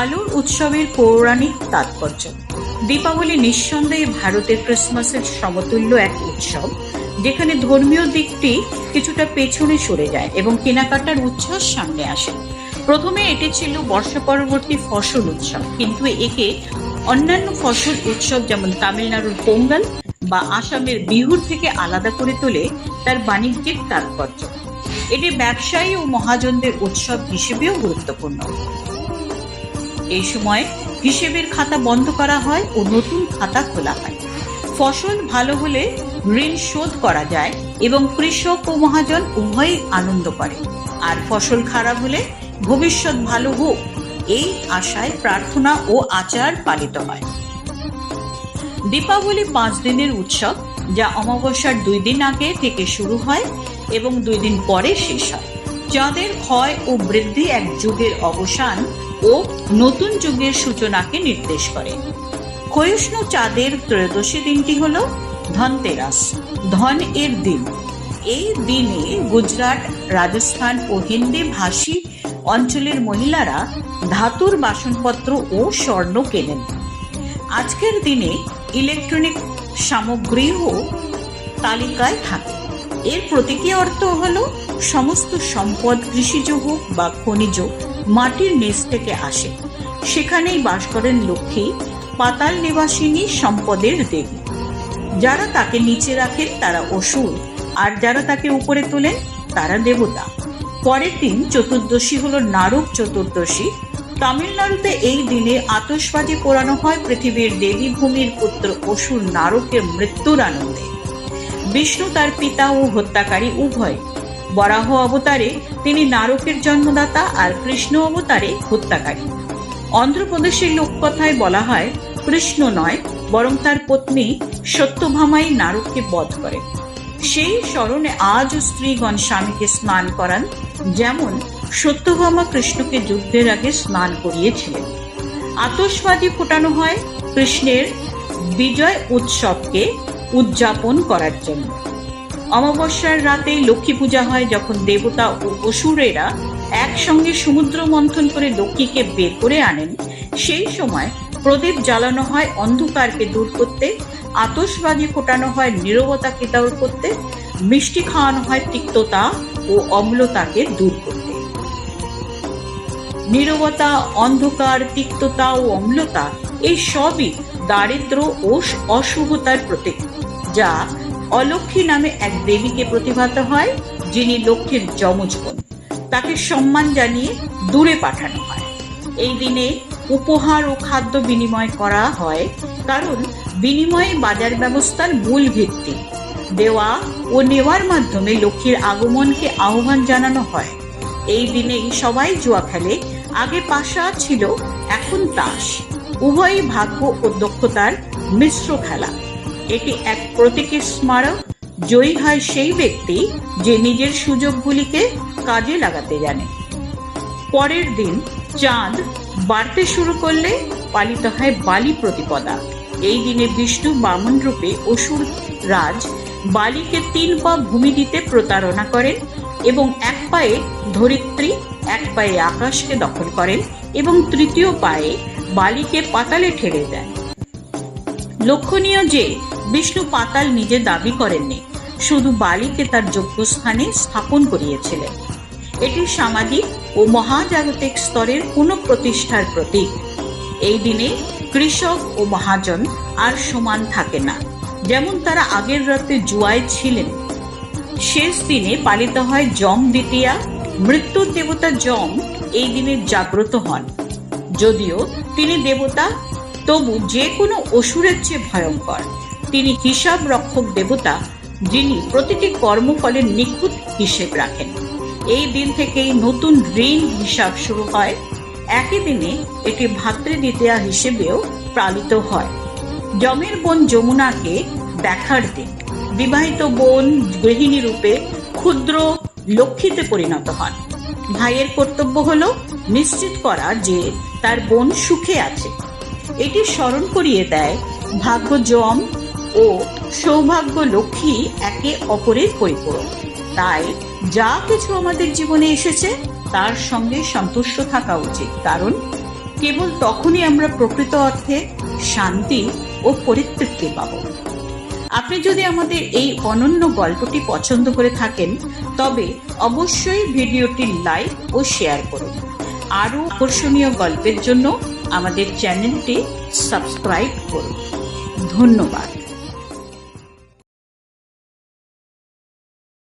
আলোর উৎসবের পৌরাণিক তাৎপর্য। দীপাবলি নিঃসন্দেহে ভারতের ক্রিসমাসের সমতুল্য এক উৎসব, যেখানে ধর্মীয় দিকটি কিছুটা পেছনে সরে যায় এবং কেনাকাটার উচ্ছ্বাস সামনে আসে। প্রথমে এটি ছিল বর্ষা পরবর্তী ফসল উৎসব, কিন্তু একে অন্যান্য ফসল উৎসব যেমন তামিলনাড়ুর পোঙ্গল বা আসামের বিহুর থেকে আলাদা করে তোলে তার বাণিজ্যিক তাৎপর্য। এটি ব্যবসায়ী ও মহাজনদের উৎসব হিসেবেও গুরুত্বপূর্ণ। এই সময় হিসেবের খাতা বন্ধ করা হয় ও নতুন খাতা খোলা হয়। ফসল ভালো হলে ঋণ শোধ করা যায় এবং কৃষক ও মহাজন উভয়ই আনন্দ করে। আর ফসল খারাপ হলে ভবিষ্যৎ ভালো হোক, এই আশায় প্রার্থনা ও আচার পালিত হয়। দীপাবলি পাঁচ দিনের উৎসব, যা অমাবস্যার দুই দিন আগে থেকে শুরু হয় এবং দুই দিন পরে শেষ হয়। চাঁদের ক্ষয় ও বৃদ্ধি এক যুগের অবসান ও নতুন যুগের সূচনাকে নির্দেশ করে। ক্ষয়িষ্ণু চাঁদের ত্রয়োদশী দিনটি হল ধনতেরাস, ধন এর দিন। এই দিনে গুজরাট, রাজস্থান ও হিন্দি ভাষী অঞ্চলের মহিলারা ধাতুর বাসনপত্র ও স্বর্ণ কেনেন। আজকের দিনে ইলেকট্রনিক সামগ্রীও তালিকায় থাকে। এর প্রতীকী অর্থ হল সমস্ত সম্পদ, কৃষিজ হোক বা খনিজ মাটির নিচ থেকে আসে। সেখানেই বাস করেন লক্ষ্মী, পাতাল নিবাসিনী সম্পদের দেবী। যারা তাকে নিচে রাখেন তারা অসুর, আর যারা তাকে উপরে তোলেন তারা দেবতা। পরের দিন চতুর্দশী হলো নারক চতুর্দশী। তামিলনাড়ুতে এই দিনে আতশবাজি পোড়ানো হয় পৃথিবীর দেবী ভূমির পুত্র অসুর নারকের মৃত্যুর আনন্দে। বিষ্ণু তার পিতা ও হত্যাকারী উভয় বরাহ অবতারে তিনি নারকের জন্মদাতা আর কৃষ্ণ অবতারে হত্যাকারী। অন্ধ্রপ্রদেশের লোককথায় বলা হয়, কৃষ্ণ নয়, বরং তার পত্নী সত্যভামাই নারককে বধ করে। সেই স্মরণে আজও স্ত্রীগণ স্বামীকে স্নান করান, যেমন সত্যভামা কৃষ্ণকে যুদ্ধের আগে স্নান করিয়েছিলেন। আতশবাজি ফোটানো হয় কৃষ্ণের বিজয় উৎসবকে উদযাপন করার জন্য। অমাবস্যার রাতে লক্ষ্মী পূজা হয় যখন দেবতা ও অসুরেরা একসঙ্গে সমুদ্র মন্থন করে লক্ষ্মীকে বের করে আনেন। সেই সময় প্রদীপ জ্বালানো হয়, অন্ধকারকে দূর করতে, আতশবাজি ফোটানো হয়, নীরবতাকে দূর করতে, মিষ্টি খাওয়ানো হয় তিক্ততা ও অম্লতাকে দূর করতে। নীরবতা, অন্ধকার, তিক্ততা ও অম্লতা, এই সবই দারিদ্র ও অশুভতার প্রতীক, যা অলক্ষ্মী নামে এক দেবীকে প্রতিভাত হয়, যিনি লক্ষ্মীর যমজ বোন। তাকে সম্মান জানিয়ে দূরে পাঠানো হয়। এই দিনে উপহার ও খাদ্য বিনিময় করা হয়, কারণ বিনিময়ে বাজার ব্যবস্থার মূল ভিত্তি। দেওয়া ও নেওয়ার মাধ্যমে লক্ষ্মীর আগমনকে আহ্বান জানানো হয়। এই দিনেই সবাই জুয়া খেলে। আগে পাশা ছিল, এখন তাস। উভয়ই ভাগ্য ও দক্ষতার মিশ্র খেলা। এটি এক প্রতীকী স্মারক। জয়ী হয় সেই ব্যক্তি যে নিজের সুযোগগুলিকে কাজে লাগাতে জানে। পরের দিন চাঁদ বাড়তে শুরু করলে পালিত হয় বালি প্রতিপদা। এই দিনে বিষ্ণু বামন রূপে অসুর রাজ বালিকে তিন পা ভূমি দিতে প্রতারণা করেন এবং এক পায়ে ধরিত্রী, এক পায়ে আকাশকে দখল করেন এবং তৃতীয় পায়ে বালিকে পাতালে ঠেলে দেন। লক্ষণীয় যে বিষ্ণু পাতাল নিজে দাবি করেননি। শুধু বালিকে তার যোগ্য স্থানে স্থাপন করিয়েছিলেন। এটি সামাজিক ও মহাজাগতিক স্তরের কোনো প্রতিষ্ঠার প্রতীক। এই দিনে কৃষক ও মহাজন আর সমান থাকে না, যেমন তারা আগের রাতে জুয়ায় ছিলেন। শেষ দিনে পালিত হয় জম দ্বিতীয়া মৃত্যুর দেবতা জম এই দিনে জাগ্রত হন। যদিও তিনি দেবতা, তবু যে কোনো অসুরের চেয়ে ভয়ঙ্কর। তিনি হিসাব রক্ষক দেবতা যিনি প্রতিটি কর্মফলের নিখুঁত হিসেব রাখেন। এই দিন থেকেই নতুন ঋণ হিসাব শুরু হয়। একই দিনে এটি ভাতৃদ্বিতীয়া হিসেবেও পালিত হয়। যমের বোন যমুনাকে দেখার দিন। বিবাহিত বোন গৃহিণী রূপে ক্ষুদ্র লক্ষ্মীতে পরিণত হন। ভাইয়ের কর্তব্য হলো নিশ্চিত করা যে তার বোন সুখে আছে। এটি স্মরণ করিয়ে দেয় ভাগ্য জম ও সৌভাগ্য লক্ষ্মী একে অপরের পরিপূরক। তাই যা কিছু আমাদের জীবনে এসেছে, তার সঙ্গে সন্তুষ্ট থাকা উচিত। কারণ কেবল তখনই আমরা প্রকৃত অর্থে শান্তি ও পরিতৃপ্তি পাব। আপনি যদি আমাদের এই অনন্য গল্পটি পছন্দ করে থাকেন, তবে অবশ্যই ভিডিওটি লাইক ও শেয়ার করুন। আরও আকর্ষণীয় গল্পের জন্য আমাদের চ্যানেলটি সাবস্ক্রাইব করুন। ধন্যবাদ।